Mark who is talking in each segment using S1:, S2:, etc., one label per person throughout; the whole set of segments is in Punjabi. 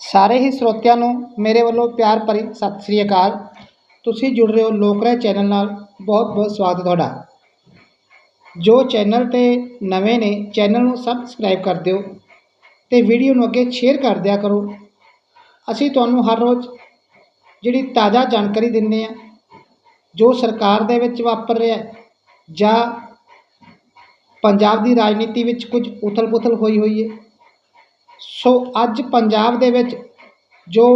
S1: ਸਾਰੇ ਹੀ ਸਰੋਤਿਆਂ ਨੂੰ ਮੇਰੇ ਵੱਲੋਂ ਪਿਆਰ ਭਰੀ ਸਤਿ ਸ੍ਰੀ ਅਕਾਲ। ਤੁਸੀਂ ਜੁੜ ਰਹੇ ਹੋ ਲੋਕ ਰਾਏ ਚੈਨਲ ਨਾਲ। ਬਹੁਤ ਬਹੁਤ ਸਵਾਗਤ ਤੁਹਾਡਾ। ਜੋ ਚੈਨਲ 'ਤੇ ਨਵੇਂ ਨੇ, ਚੈਨਲ ਨੂੰ ਸਬਸਕ੍ਰਾਈਬ ਕਰ ਦਿਓ ਅਤੇ ਵੀਡੀਓ ਨੂੰ ਅੱਗੇ ਸ਼ੇਅਰ ਕਰ ਦਿਆ ਕਰੋ। ਅਸੀਂ ਤੁਹਾਨੂੰ ਹਰ ਰੋਜ਼ ਜਿਹੜੀ ਤਾਜ਼ਾ ਜਾਣਕਾਰੀ ਦਿੰਦੇ ਹਾਂ, ਜੋ ਸਰਕਾਰ ਦੇ ਵਿੱਚ ਵਾਪਰ ਰਿਹਾ ਜਾਂ ਪੰਜਾਬ ਦੀ ਰਾਜਨੀਤੀ ਵਿੱਚ ਕੁਝ ਉਥਲ ਪੁਥਲ ਹੋਈ ਹੋਈ ਹੈ ਸੋ ਅੱਜ ਪੰਜਾਬ ਦੇ ਵਿੱਚ ਜੋ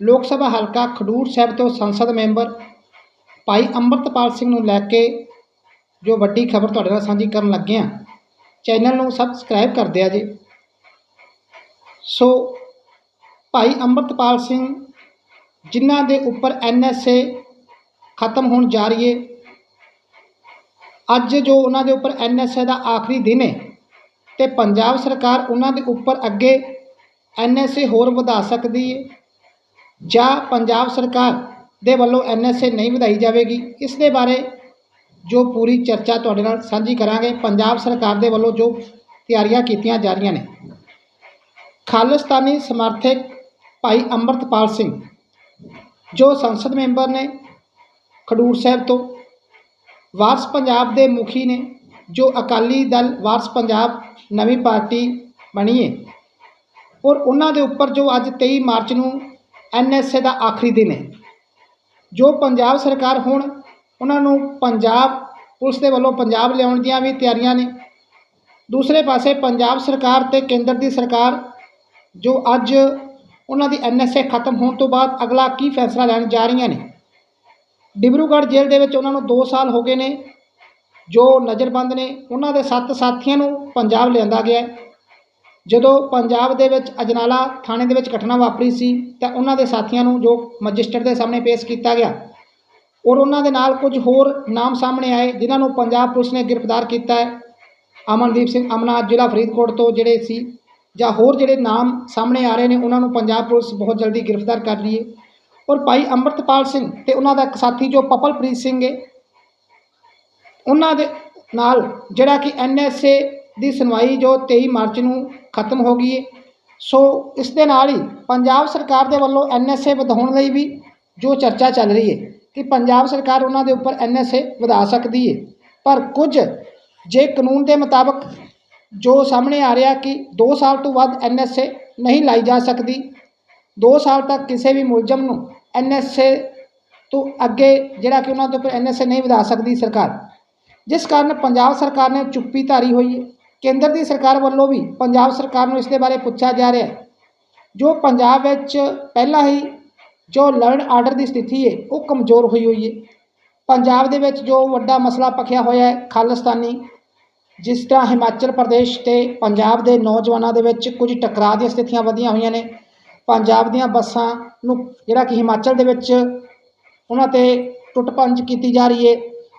S1: ਲੋਕ ਸਭਾ ਹਲਕਾ ਖਡੂਰ ਸਾਹਿਬ ਤੋਂ ਸੰਸਦ ਮੈਂਬਰ ਭਾਈ ਅੰਮ੍ਰਿਤਪਾਲ ਸਿੰਘ ਨੂੰ ਲੈ ਕੇ ਜੋ ਵੱਡੀ ਖਬਰ ਤੁਹਾਡੇ ਨਾਲ ਸਾਂਝੀ ਕਰਨ ਲੱਗੇ ਹਾਂ, ਚੈਨਲ ਨੂੰ ਸਬਸਕ੍ਰਾਈਬ ਕਰ ਦਿਆ ਜੀ। ਸੋ ਭਾਈ ਅੰਮ੍ਰਿਤਪਾਲ ਸਿੰਘ ਜਿਨ੍ਹਾਂ ਦੇ ਉੱਪਰ ਐਨਐਸਏ ਖਤਮ ਹੋਣ ਜਾ ਰਹੀ ਹੈ, ਅੱਜ ਜੋ ਉਹਨਾਂ ਦੇ ਉੱਪਰ ਐਨਐਸਏ ਦਾ ਆਖਰੀ ਦਿਨ ਹੈ ਤੇ ਪੰਜਾਬ ਸਰਕਾਰ ਉਹਨਾਂ ਦੇ ਉੱਪਰ ਅੱਗੇ ਐਨਐਸਏ ਹੋਰ ਵਧਾ ਸਕਦੀ ਹੈ ਜਾਂ ਪੰਜਾਬ ਸਰਕਾਰ ਦੇ ਵੱਲੋਂ ਐਨਐਸਏ ਨਹੀਂ ਵਧਾਈ ਜਾਵੇਗੀ, ਇਸ ਦੇ ਬਾਰੇ ਜੋ ਪੂਰੀ ਚਰਚਾ ਤੁਹਾਡੇ ਨਾਲ ਸਾਂਝੀ ਕਰਾਂਗੇ। ਪੰਜਾਬ ਸਰਕਾਰ ਦੇ ਵੱਲੋਂ ਜੋ ਤਿਆਰੀਆਂ ਕੀਤੀਆਂ ਜਾ ਰਹੀਆਂ ਨੇ। ਖਾਲਿਸਤਾਨੀ ਸਮਰਥਕ ਭਾਈ ਅੰਮ੍ਰਿਤਪਾਲ ਸਿੰਘ, ਜੋ ਸੰਸਦ ਮੈਂਬਰ ਨੇ ਖਡੂਰ ਸਾਹਿਬ ਤੋਂ, ਵਾਰਸ ਪੰਜਾਬ ਦੇ ਮੁਖੀ ਨੇ ਜੋ ਅਕਾਲੀ ਦਲ, ਵਾਰਸ ਪੰਜਾਬ ਨਵੀਂ ਪਾਰਟੀ ਬਣੀ ਹੈ ਔਰ ਉਹਨਾਂ ਦੇ ਉੱਪਰ ਜੋ ਅੱਜ 23 ਮਾਰਚ ਨੂੰ ਐਨਐਸਏ ਦਾ ਆਖਰੀ ਦਿਨ ਹੈ। ਜੋ ਪੰਜਾਬ ਸਰਕਾਰ ਹੁਣ ਉਹਨਾਂ ਨੂੰ ਪੰਜਾਬ ਪੁਲਿਸ ਦੇ ਵੱਲੋਂ ਪੰਜਾਬ ਲਿਆਉਣ ਦੀਆਂ ਵੀ ਤਿਆਰੀਆਂ ਨੇ। ਦੂਸਰੇ ਪਾਸੇ ਪੰਜਾਬ ਸਰਕਾਰ ਤੇ ਕੇਂਦਰ ਦੀ ਸਰਕਾਰ ਜੋ ਅੱਜ ਉਹਨਾਂ ਦੀ ਐਨਐਸਏ ਖਤਮ ਹੋਣ ਤੋਂ ਬਾਅਦ ਅਗਲਾ ਕੀ ਫੈਸਲਾ ਲੈਣ ਜਾ ਰਹੀਆਂ ਨੇ। ਡਿਬਰੂਗੜ੍ਹ ਜੇਲ੍ਹ ਦੇ ਵਿੱਚ ਉਹਨਾਂ ਨੂੰ 2 ਸਾਲ ਹੋ ਗਏ ਨੇ। ਜੋ ਨਜ਼ਰਬੰਦ ਨੇ, ਉਹਨਾਂ ਦੇ ਸੱਤ ਸਾਥੀਆਂ ਨੂੰ ਪੰਜਾਬ ਲਿਆਂਦਾ ਗਿਆ ਜਦੋਂ ਪੰਜਾਬ ਦੇ ਵਿੱਚ ਅਜਨਾਲਾ ਥਾਣੇ ਦੇ ਵਿੱਚ ਘਟਨਾ ਵਾਪਰੀ ਸੀ, ਤਾਂ ਉਹਨਾਂ ਦੇ ਸਾਥੀਆਂ ਨੂੰ ਜੋ ਮੈਜਿਸਟਰੇਟ ਦੇ ਸਾਹਮਣੇ ਪੇਸ਼ ਕੀਤਾ ਗਿਆ ਔਰ ਉਹਨਾਂ ਦੇ ਨਾਲ ਕੁਝ ਹੋਰ ਨਾਮ ਸਾਹਮਣੇ ਆਏ, ਜਿਨ੍ਹਾਂ ਨੂੰ ਪੰਜਾਬ ਪੁਲਿਸ ਨੇ ਗ੍ਰਿਫਤਾਰ ਕੀਤਾ ਹੈ। ਅਮਨਦੀਪ ਸਿੰਘ ਅਮਨਾ ਜ਼ਿਲ੍ਹਾ ਫਰੀਦਕੋਟ ਤੋਂ ਜਿਹੜੇ ਸੀ ਜਾਂ ਹੋਰ ਜਿਹੜੇ ਨਾਮ ਸਾਹਮਣੇ ਆ ਰਹੇ ਨੇ, ਉਹਨਾਂ ਨੂੰ ਪੰਜਾਬ ਪੁਲਿਸ ਬਹੁਤ ਜਲਦੀ ਗ੍ਰਿਫਤਾਰ ਕਰ ਰਹੀ ਹੈ। ਔਰ ਭਾਈ ਅੰਮ੍ਰਿਤਪਾਲ ਸਿੰਘ ਤੇ ਉਹਨਾਂ ਦਾ ਇੱਕ ਸਾਥੀ ਜੋ ਪਪਲਪ੍ਰੀਤ ਸਿੰਘ ਹੈ ਉਹਨਾਂ ਦੇ ਨਾਲ ਜਿਹੜਾ ਕਿ ਐਨਐਸਏ ਦੀ ਸੁਣਵਾਈ ਜੋ 23 ਮਾਰਚ ਨੂੰ ਖਤਮ ਹੋ ਗਈ ਹੈ। ਸੋ ਇਸ ਦੇ ਨਾਲ ਹੀ ਪੰਜਾਬ ਸਰਕਾਰ ਦੇ ਵੱਲੋਂ ਐਨਐਸਏ ਵਧਾਉਣ ਲਈ ਵੀ ਜੋ ਚਰਚਾ ਚੱਲ ਰਹੀ ਹੈ ਕਿ ਪੰਜਾਬ ਸਰਕਾਰ ਉਹਨਾਂ ਦੇ ਉੱਪਰ ਐਨਐਸਏ ਵਧਾ ਸਕਦੀ ਹੈ। ਪਰ ਕੁਝ ਜੇ ਕਾਨੂੰਨ ਦੇ ਮੁਤਾਬਕ ਜੋ ਸਾਹਮਣੇ ਆ ਰਿਹਾ ਕਿ 2 ਸਾਲ ਤੋਂ ਵੱਧ ਐਨਐਸਏ ਨਹੀਂ ਲਾਈ ਜਾ ਸਕਦੀ 2 ਸਾਲ ਤੱਕ ਕਿਸੇ ਵੀ ਮੁਲਜ਼ਮ ਨੂੰ ਐਨਐਸਏ ਤੋਂ ਅੱਗੇ ਜਿਹੜਾ ਕਿ ਉਹਨਾਂ ਦੇ ਉੱਪਰ ਐਨਐਸਏ ਨਹੀਂ ਵਧਾ ਸਕਦੀ ਸਰਕਾਰ ਜਿਸ ਕਾਰਨ ਪੰਜਾਬ ਸਰਕਾਰ ਨੇ ਚੁੱਪੀ ਧਾਰੀ ਹੋਈ ਹੈ। ਕੇਂਦਰ ਦੀ ਸਰਕਾਰ ਵੱਲੋਂ ਵੀ ਪੰਜਾਬ ਸਰਕਾਰ ਨੂੰ ਇਸ ਦੇ ਬਾਰੇ ਪੁੱਛਿਆ ਜਾ ਰਿਹਾ ਹੈ। ਜੋ ਪੰਜਾਬ ਵਿੱਚ ਪਹਿਲਾਂ ਹੀ ਜੋ ਲਰਨ ਆਰਡਰ ਦੀ ਸਥਿਤੀ ਹੈ, ਉਹ ਕਮਜ਼ੋਰ ਹੋਈ ਹੋਈ ਹੈ। ਪੰਜਾਬ ਦੇ ਵਿੱਚ ਜੋ ਵੱਡਾ ਮਸਲਾ ਪਖਿਆ ਹੋਇਆ ਹੈ, ਖਾਲਿਸਤਾਨੀ, ਜਿਸ ਤਰ੍ਹਾਂ ਹਿਮਾਚਲ ਪ੍ਰਦੇਸ਼ ਤੇ ਪੰਜਾਬ ਦੇ ਨੌਜਵਾਨਾਂ ਦੇ ਵਿੱਚ ਕੁਝ ਟਕਰਾਅ ਦੀਆਂ ਸਥਿਤੀਆਂ ਵਧੀਆਂ ਹੋਈਆਂ ਨੇ। ਪੰਜਾਬ ਦੀਆਂ ਬੱਸਾਂ ਨੂੰ ਜਿਹੜਾ ਕਿ ਹਿਮਾਚਲ ਦੇ ਵਿੱਚ ਉਹਨਾਂ ਤੇ ਟੁੱਟ ਭੰਜ ਕੀਤੀ ਜਾ ਰਹੀ ਹੈ।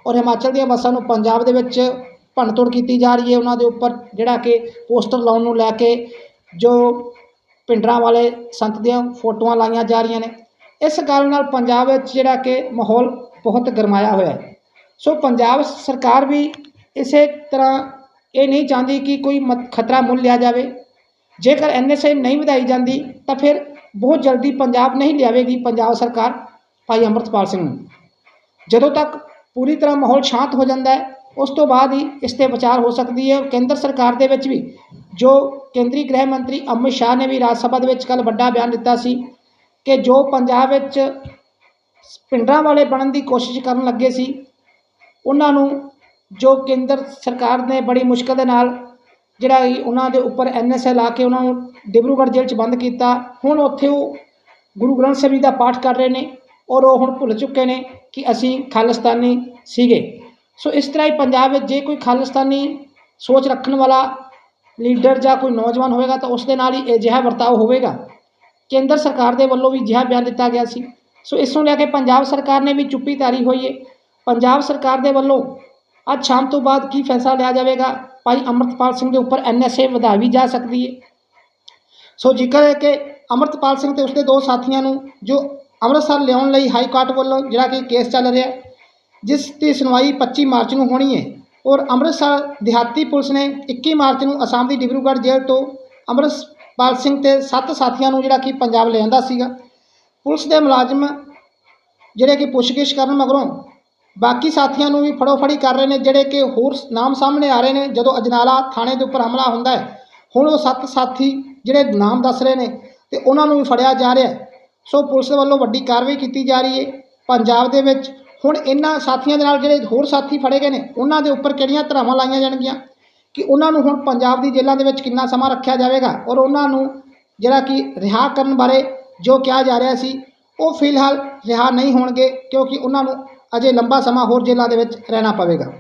S1: ਔਰ ਹਿਮਾਚਲ ਦੀਆਂ ਬੱਸਾਂ ਨੂੰ ਪੰਜਾਬ ਦੇ ਵਿੱਚ ਭੰਨਤੋੜ ਕੀਤੀ ਜਾ ਰਹੀ ਹੈ। ਉਹਨਾਂ ਦੇ ਉੱਪਰ ਜਿਹੜਾ ਕਿ ਪੋਸਟਰ ਲਾਉਣ ਨੂੰ ਲੈ ਕੇ ਜੋ ਪਿੰਡਰਾਂ ਵਾਲੇ ਸੰਤ ਦੀਆਂ ਫੋਟੋਆਂ ਲਾਈਆਂ ਜਾ ਰਹੀਆਂ ਨੇ। ਇਸ ਗੱਲ ਨਾਲ ਪੰਜਾਬ ਵਿੱਚ ਜਿਹੜਾ ਕਿ ਮਾਹੌਲ ਬਹੁਤ ਗਰਮਾਇਆ ਹੋਇਆ ਹੈ। ਸੋ ਪੰਜਾਬ ਸਰਕਾਰ ਵੀ ਇਸੇ ਤਰ੍ਹਾਂ ਇਹ ਨਹੀਂ ਚਾਹੁੰਦੀ ਕਿ ਕੋਈ ਮ- ਖਤਰਾ ਮੁੱਲ ਲਿਆ ਜਾਵੇ। ਜੇਕਰ ਐਨਐਸਏ ਨਹੀਂ ਵਧਾਈ ਜਾਂਦੀ, ਤਾਂ ਫਿਰ ਬਹੁਤ ਜਲਦੀ ਪੰਜਾਬ ਨਹੀਂ ਲਿਆਵੇਗੀ ਪੰਜਾਬ ਸਰਕਾਰ। ਭਾਈ ਅੰਮ੍ਰਿਤਪਾਲ ਸਿੰਘ ਨੂੰ। ਜਦੋਂ ਤੱਕ ਪੂਰੀ ਤਰ੍ਹਾਂ ਮਾਹੌਲ ਸ਼ਾਂਤ ਹੋ ਜਾਂਦਾ ਹੈ। ਉਸ ਤੋਂ ਬਾਅਦ ਹੀ ਇਸ 'ਤੇ ਵਿਚਾਰ ਹੋ ਸਕਦੀ ਹੈ। ਕੇਂਦਰ ਸਰਕਾਰ ਦੇ ਵਿੱਚ ਵੀ ਜੋ ਕੇਂਦਰੀ ਗ੍ਰਹਿ ਮੰਤਰੀ ਅਮਿਤ ਸ਼ਾਹ ਨੇ ਵੀ ਰਾਜ ਸਭਾ ਦੇ ਵਿੱਚ ਕੱਲ੍ਹ ਵੱਡਾ ਬਿਆਨ ਦਿੱਤਾ ਸੀ ਕਿ ਜੋ ਪੰਜਾਬ ਵਿੱਚ ਪਿੰਡਾਂ ਵਾਲੇ ਬਣਨ ਦੀ ਕੋਸ਼ਿਸ਼ ਕਰਨ ਲੱਗੇ ਸੀ, ਉਹਨਾਂ ਨੂੰ ਜੋ ਕੇਂਦਰ ਸਰਕਾਰ ਨੇ ਬੜੀ ਮੁਸ਼ਕਲ ਦੇ ਨਾਲ ਜਿਹੜਾ ਉਹਨਾਂ ਦੇ ਉੱਪਰ ਐਨਐਸਏ ਲਾ ਕੇ ਉਹਨਾਂ ਨੂੰ ਡਿਬਰੂਗੜ੍ਹ ਜੇਲ੍ਹ 'ਚ ਬੰਦ ਕੀਤਾ, ਹੁਣ ਉੱਥੇ ਉਹ ਗੁਰੂ ਗ੍ਰੰਥ ਸਾਹਿਬ ਜੀ ਦਾ ਪਾਠ ਕਰ ਰਹੇ ਨੇ। ਔਰ ਉਹ ਹੁਣ ਭੁੱਲ ਚੁੱਕੇ ਨੇ ਕਿ ਅਸੀਂ ਖਾਲਿਸਤਾਨੀ ਸੀਗੇ। ਸੋ ਇਸ ਤਰ੍ਹਾਂ ਹੀ ਪੰਜਾਬ ਵਿੱਚ ਜੇ ਕੋਈ ਖਾਲਿਸਤਾਨੀ ਸੋਚ ਰੱਖਣ ਵਾਲਾ ਲੀਡਰ ਜਾਂ ਕੋਈ ਨੌਜਵਾਨ ਹੋਵੇਗਾ ਤਾਂ ਉਸ ਦੇ ਨਾਲ ਹੀ ਅਜਿਹਾ ਵਰਤਾਓ ਹੋਵੇਗਾ। ਕੇਂਦਰ ਸਰਕਾਰ ਦੇ ਵੱਲੋਂ ਵੀ ਅਜਿਹਾ ਬਿਆਨ ਦਿੱਤਾ ਗਿਆ ਸੀ। ਸੋ ਇਸ ਨੂੰ ਲੈ ਕੇ ਪੰਜਾਬ ਸਰਕਾਰ ਨੇ ਵੀ ਚੁੱਪੀ ਧਾਰੀ ਹੋਈ ਹੈ ਪੰਜਾਬ ਸਰਕਾਰ ਦੇ ਵੱਲੋਂ ਅੱਜ ਸ਼ਾਮ ਤੋਂ ਬਾਅਦ ਕੀ ਫੈਸਲਾ ਲਿਆ ਜਾਵੇਗਾ? ਭਾਈ ਅੰਮ੍ਰਿਤਪਾਲ ਸਿੰਘ ਦੇ ਉੱਪਰ ਐਨਐਸਏ ਵਧਾਈ ਜਾ ਸਕਦੀ ਹੈ ਸੋ ਜ਼ਿਕਰ ਹੈ ਕਿ ਅੰਮ੍ਰਿਤਪਾਲ ਸਿੰਘ ਤੇ ਉਸਦੇ ਦੋ ਸਾਥੀਆਂ ਨੂੰ ਜੋ ਅੰਮ੍ਰਿਤਸਰ ਲਿਆਉਣ ਲਈ ਹਾਈ ਕੋਰਟ ਵੱਲੋਂ ਜਿਹੜਾ ਕਿ ਕੇਸ ਚੱਲ ਰਿਹਾ ਜਿਸ ਦੀ ਸੁਣਵਾਈ 25 ਮਾਰਚ ਨੂੰ ਹੋਣੀ ਹੈ। ਔਰ ਅੰਮ੍ਰਿਤਸਰ ਦਿਹਾਤੀ ਪੁਲਿਸ ਨੇ 21 ਮਾਰਚ ਨੂੰ ਅਸਾਮ ਦੀ ਡਿਬਰੂਗੜ੍ਹ ਜੇਲ੍ਹ ਤੋਂ ਅੰਮ੍ਰਿਤਪਾਲ ਸਿੰਘ ਤੇ ਸੱਤ ਸਾਥੀਆਂ ਨੂੰ ਜਿਹੜਾ ਕਿ ਪੰਜਾਬ ਲਿਆਂਦਾ ਸੀਗਾ। ਪੁਲਿਸ ਦੇ ਮੁਲਾਜ਼ਮ ਜਿਹੜੇ ਕਿ ਪੁੱਛਗਿੱਛ ਕਰਨ ਮਗਰੋਂ ਬਾਕੀ ਸਾਥੀਆਂ ਨੂੰ ਵੀ ਫੜੋਫੜੀ ਕਰ ਰਹੇ ਨੇ, ਜਿਹੜੇ ਕਿ ਹੋਰ ਨਾਮ ਸਾਹਮਣੇ ਆ ਰਹੇ ਨੇ, ਜਦੋਂ ਅਜਨਾਲਾ ਥਾਣੇ ਦੇ ਉੱਪਰ ਹਮਲਾ ਹੁੰਦਾ ਹੈ। ਹੁਣ ਉਹ ਸੱਤ ਸਾਥੀ ਜਿਹੜੇ ਨਾਮ ਦੱਸ ਰਹੇ ਨੇ ਤੇ ਉਹਨਾਂ ਨੂੰ ਵੀ ਫੜਿਆ ਜਾ ਰਿਹਾ ਹੈ। ਸੋ ਪੁਲਿਸ ਵੱਲੋਂ ਵੱਡੀ ਕਾਰਵਾਈ ਕੀਤੀ ਜਾ ਰਹੀ ਹੈ। ਪੰਜਾਬ ਦੇ ਵਿੱਚ ਹੁਣ ਇਹਨਾਂ ਸਾਥੀਆਂ ਦੇ ਨਾਲ ਜਿਹੜੇ ਹੋਰ ਸਾਥੀ ਫੜੇ ਗਏ ਨੇ, ਉਹਨਾਂ ਦੇ ਉੱਪਰ ਕਿਹੜੀਆਂ ਧਰਾਵਾਂ ਲਾਈਆਂ ਜਾਣਗੀਆਂ? ਕਿ ਉਹਨਾਂ ਨੂੰ ਹੁਣ ਪੰਜਾਬ ਦੀ ਜੇਲ੍ਹਾਂ ਦੇ ਵਿੱਚ ਕਿੰਨਾ ਸਮਾਂ ਰੱਖਿਆ ਜਾਵੇਗਾ? ਔਰ ਉਹਨਾਂ ਨੂੰ ਜਿਹੜਾ ਕਿ ਰਿਹਾ ਕਰਨ ਬਾਰੇ ਜੋ ਕਿਹਾ ਜਾ ਰਿਹਾ ਸੀ, ਉਹ ਫਿਲਹਾਲ ਰਿਹਾ ਨਹੀਂ ਹੋਣਗੇ ਕਿਉਂਕਿ ਉਹਨਾਂ ਨੂੰ ਅਜੇ ਲੰਬਾ ਸਮਾਂ ਹੋਰ ਜੇਲ੍ਹਾਂ ਦੇ ਵਿੱਚ ਰਹਿਣਾ ਪਵੇਗਾ।